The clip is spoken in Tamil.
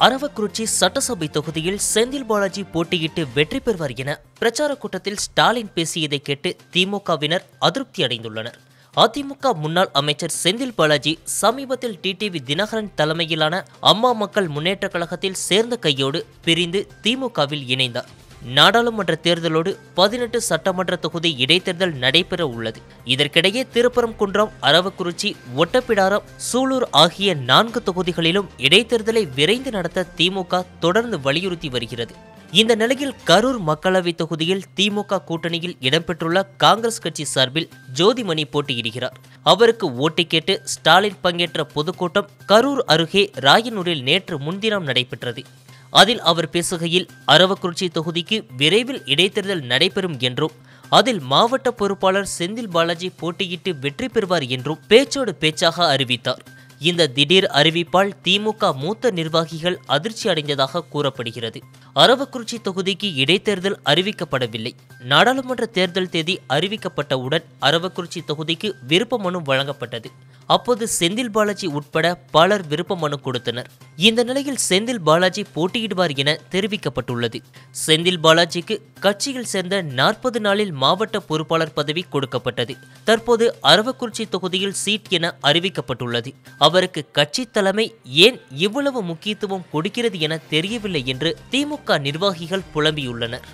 அரவக்குறிச்சி சட்டசபை தொகுதியில் செந்தில் பாலாஜி போட்டியிட்டு வெற்றி பெறுவார் என பிரச்சார கூட்டத்தில் ஸ்டாலின் பேசியதை கேட்டு திமுகவினர் அதிருப்தி அடைந்துள்ளனர். அதிமுக முன்னாள் அமைச்சர் செந்தில் பாலாஜி சமீபத்தில் டிடிவி தினகரன் தலைமையிலான அம்மா மக்கள் முன்னேற்றக் கழகத்தில் சேர்ந்த கையோடு பிரிந்து திமுகவில் இணைந்தார். நாடாளுமன்ற தேர்தலோடு பதினெட்டு சட்டமன்ற தொகுதி இடைத்தேர்தல் நடைபெற உள்ளது. இதற்கிடையே திருப்பரங்குன்றம் அரவக்குறிச்சி ஒட்டப்பிடாரம் சூலூர் ஆகிய நான்கு தொகுதிகளிலும் இடைத்தேர்தலை விரைந்து நடத்த திமுக தொடர்ந்து வலியுறுத்தி வருகிறது. இந்த நிலையில் கரூர் மக்களவைத் தொகுதியில் திமுக கூட்டணியில் இடம்பெற்றுள்ள காங்கிரஸ் கட்சி சார்பில் ஜோதிமணி போட்டியிடுகிறார். அவருக்கு ஓட்டு கேட்டு ஸ்டாலின் பங்கேற்ற பொதுக்கூட்டம் கரூர் அருகே ராயனூரில் நேற்று முன்தினம் நடைபெற்றது. அதில் அவர் பேசுகையில் அரவக்குறிச்சி தொகுதிக்கு விரைவில் இடைத்தேர்தல் நடைபெறும் என்றும் அதில் மாவட்ட பொறுப்பாளர் செந்தில் பாலாஜி போட்டியிட்டு வெற்றி பெறுவார் என்றும் பேச்சோடு பேச்சாக அறிவித்தார். இந்த திடீர் அறிவிப்பால் திமுக மூத்த நிர்வாகிகள் அதிர்ச்சி அடைந்ததாக கூறப்படுகிறது. அரவக்குறிச்சி தொகுதிக்கு இடைத்தேர்தல் அறிவிக்கப்படவில்லை. நாடாளுமன்ற தேர்தல் தேதி அறிவிக்கப்பட்டவுடன் அரவக்குறிச்சி தொகுதிக்கு விருப்ப மனு வழங்கப்பட்டது. அப்போது செந்தில் பாலாஜி உட்பட பலர் விருப்ப மனு கொடுத்தனர். இந்த நிலையில் செந்தில் பாலாஜி போட்டியிடுவார் என தெரிவிக்கப்பட்டுள்ளது. செந்தில் பாலாஜிக்கு கட்சியில் சேர்ந்த நாற்பது நாளில் மாவட்ட பொறுப்பாளர் பதவி கொடுக்கப்பட்டது. தற்போது அரவக்குறிச்சி தொகுதியில் சீட் என அறிவிக்கப்பட்டுள்ளது. அவருக்கு கட்சி தலைமை ஏன் இவ்வளவு முக்கியத்துவம் கொடுக்கிறது என தெரியவில்லை என்று திமுக நிர்வாகிகள் புலம்பியுள்ளனர்.